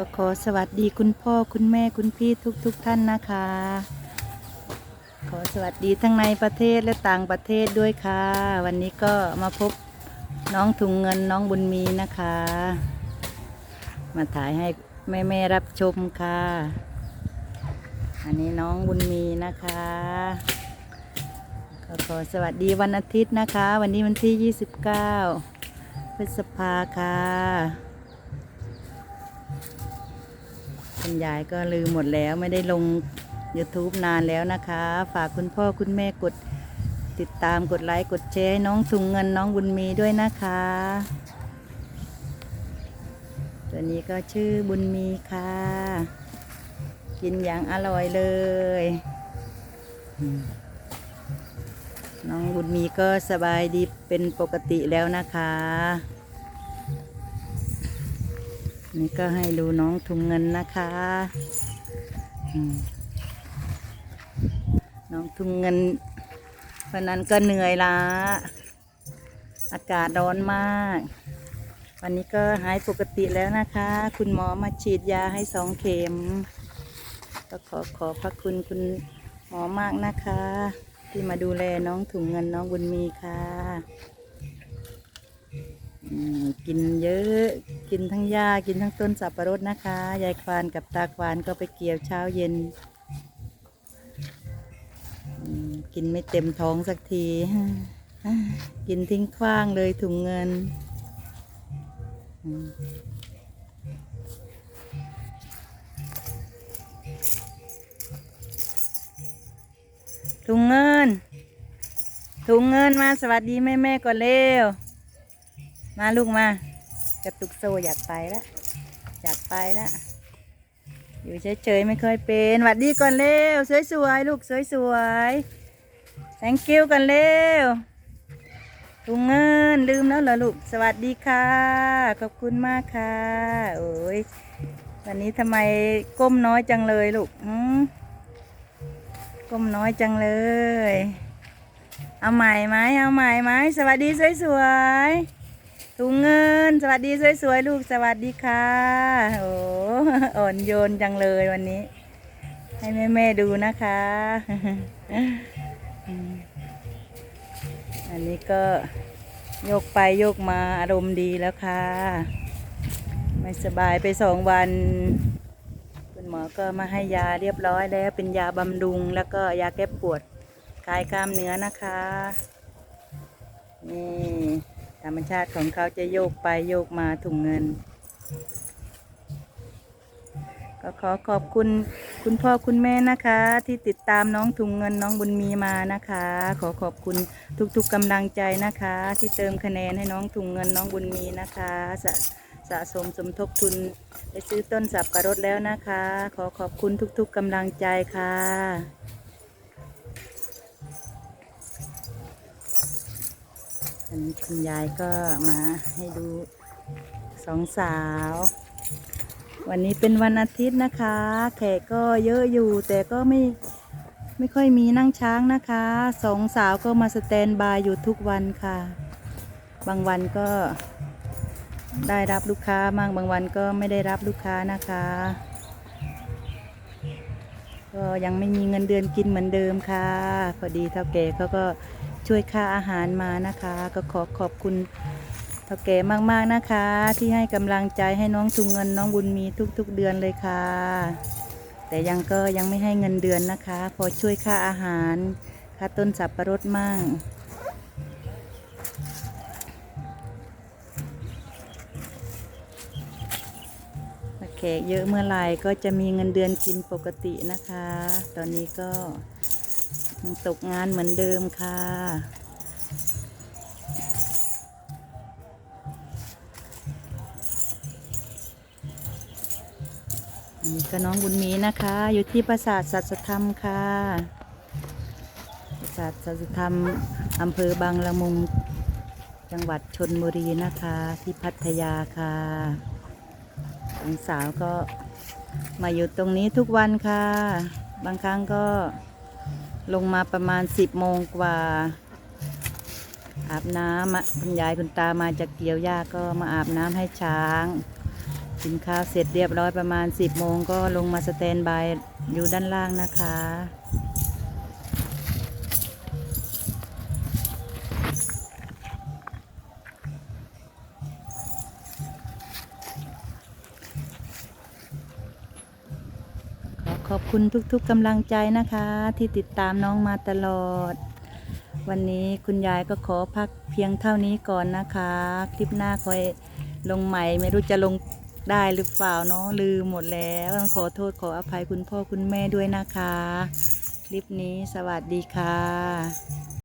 ก็ขอสวัสดีคุณพ่อคุณแม่คุณพี่ทุกทุกๆท่านนะคะ ขอสวัสดีทั้งในประเทศและต่างประเทศด้วยค่ะ วันนี้ก็มาพบน้องถุงเงินน้องบุญมีนะคะ มาถ่ายให้แม่แม่รับชมค่ะ อันนี้น้องบุญมีนะคะก็ขอสวัสดีวันอาทิตย์นะคะ วันนี้วันที่ 29 พฤษภาค่ะ คุณยายก็ลืมหมดแล้วไม่ได้ลง YouTube นานแล้วนะคะ ฝากคุณพ่อคุณแม่กดติดตามกดไลค์กดแชร์ให้น้องถุงเงินน้องบุญมีด้วยนะคะ ตัวนี้ก็ชื่อบุญมีค่ะ กินอย่างอร่อยเลย น้องบุญมีก็สบายดีเป็นปกติแล้วนะคะ นี่ก็ให้ดูน้องถุงเงินนะคะน้องถุงเงินวันนั้นก็เหนื่อยล้าอากาศร้อนมาก วันนี้ก็หายปกติแล้วนะคะ คุณหมอมาฉีดยาให้สองเข็ม ก็ขอขอพระคุณคุณหมอมากนะคะ ที่มาดูแลน้องถุงเงินน้องบุญมีค่ะ กินเยอะกินทั้งหญ้ากินทั้งต้นสับปะรดนะคะ ยายควานกับตาควานก็ไปเกี่ยวเช้าเย็น กินไม่เต็มท้องสักที กินทิ้งขว้างเลยถุงเงิน ถุงเงิน ถุงเงินมาสวัสดีแม่แม่ก่อนเร็ว มาลูกมากระตุกโซอยากไปแล้วอยากไปแล้วอยู่เฉยๆไม่เคยเป็นสวัสดีก่อนเร็ว สวยๆลูกสวยๆ thank you ก่อนเร็วถุงเงินลืมแล้วเหรอลูกสวัสดีค่ะ ขอบคุณมากค่ะโอ้ยวันนี้ทำไมก้มน้อยจังเลยลูกอืมก้มน้อยจังเลย เอาใหม่ไหมเอาใหม่ไหมสวัสดีสวยๆ ถุงเงิน สวัสดีสวยๆลูกสวัสดีค่ะโอ้อ่อนโยนจังเลยวันนี้ ให้แม่ๆดูนะคะอันนี้ก็โยกไปโยกมาอารมณ์ดีแล้วค่ะ ไม่สบายไปสองวัน คุณหมอก็มาให้ยาเรียบร้อยแล้วเป็นยาบำรุง แล้วก็ยาแก้ปวดคลายกล้ามเนื้อนะคะนี่ รรมชาติของเขาจะโยกไปโยกมาถุงเงิน ก็ขอขอบคุณคุณพ่อคุณแม่นะคะ ที่ติดตามน้องถุงเงินน้องบุญมีมานะคะ ขอขอบคุณทุกๆกำลังใจนะคะ ที่เติมคะแนนให้น้องถุงเงินน้องบุญมีนะคะสะสะสมสมทบทุนไปซื้อต้นสับปะรดแล้วนะคะ ขอขอบคุณทุกๆกำลังใจค่ะ อันนี้คุณยายก็มาให้ดูสองสาว วันนี้เป็นวันอาทิตย์นะคะ แขกก็เยอะอยู่ แต่ก็ไม่ไม่ค่อยมีนั่งช้างนะคะสองสาวก็มาสแตนบายอยู่ทุกวันค่ะ บางวันก็ได้รับลูกค้ามั่งบางวันก็ไม่ได้รับลูกค้านะคะ ก็ยังไม่มีเงินเดือนกินเหมือนเดิมค่ะ พอดีเท่าแก่เขาก็ ช่วยค่าอาหารมานะคะ ก็ขอขอบคุณเท่าแก่มากๆนะคะ ที่ให้กำลังใจให้น้องทุงเงินน้องบุญมีทุกๆเดือนเลยค่ะ แต่ยังก็ยังไม่ให้เงินเดือนนะคะ พอช่วยค่าอาหารค่าต้นสับปะรดมั่งถ้าแขกเยอะเมื่อไหร่ก็จะมีเงินเดือนกินปกตินะคะ ตอนนี้ก็ ยังตกงานเหมือนเดิมค่ะ อันนี้ก็น้องบุญมีนะคะ อยู่ที่ปราสาทสัจธรรมค่ะ ปราสาทสัจธรรมอำเภอบางละมุง จังหวัดชนบุรีนะคะ ที่พัทยาค่ะหญิงสาวก็มาอยู่ตรงนี้ทุกวันค่ะ บางครั้งก็ ลงมาประมาณสิบโมงกว่า อาบน้ำคุณยายคุณตามาจากเกี่ยวหญ้าก็มาอาบน้ำให้ช้างกินข้าวเสร็จเรียบร้อยประมาณสิบโมงก็ลงมาสแตนบายอยู่ด้านล่างนะคะ ขอบคุณทุกๆกำลังใจนะคะ ที่ติดตามน้องมาตลอด วันนี้คุณยายก็ขอพักเพียงเท่านี้ก่อนนะคะ คลิปหน้าคอยลงใหม่ ไม่รู้จะลงได้หรือเปล่าเนาะลืมหมดแล้วต้องขอโทษขออภัยคุณพ่อคุณแม่ด้วยนะคะ คลิปนี้สวัสดีค่ะ